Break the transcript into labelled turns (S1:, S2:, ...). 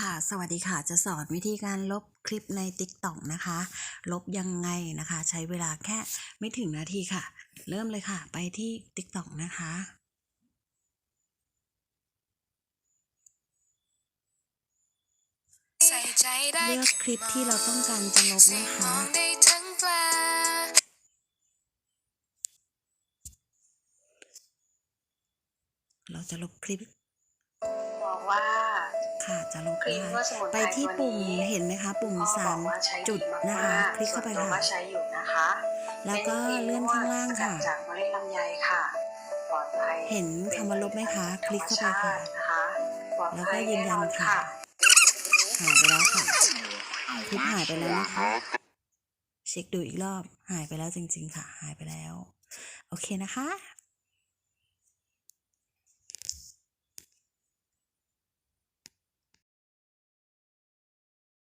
S1: ค่ะ สวัสดีค่ะ จะสอนวิธีการลบคลิปใน TikTok นะคะ ลบยังไงนะคะ ใช้เวลาแค่ไม่ถึงนาทีค่ะ เริ่มเลยค่ะ ไปที่ TikTok นะคะ
S2: ใส่ใจได้
S1: เลือกคลิปที่เราต้องการจะลบนะคะ
S2: มองได้ทั้งปลา
S1: เราจะลบคลิป
S3: บอกว่า
S1: ค่ะจะลบ
S3: ครีม
S1: นะ
S3: นว
S1: คะ
S3: ดสมุนไพร
S1: ไปที่ปุ่ม
S3: ตัวนี้
S1: เห็นไหมคะ ปุ่ม
S3: พ่อ
S1: สา
S3: บอ
S1: ม
S3: กว่าใช้
S1: จุด
S3: มากๆ
S1: นะคะ คลิกเข้าไป
S3: ส่วนตัว
S1: ค่ะ
S3: ว่าใช้อยู่นะคะ
S1: แล้วก็
S3: ป็
S1: เลื่อนข้างล่างค่ะ
S3: สกัดจากเมล็ดลำไยค่ะปลอดภัย
S1: เห็นคำว่าลบไหมคะ คลิกเข้าไปค่ะ
S3: นะคะปลอด
S1: แล้ว
S3: ภั
S1: ก็
S3: ย
S1: ยืนยัน
S3: แอ
S1: ค่ะหายไปแล้วค่ะคลิปหายไปแล้วนะคะเช็คดูอีกรอบหายไปแล้วจริง ๆ ค่ะ หายไปแล้ว โอเคนะคะ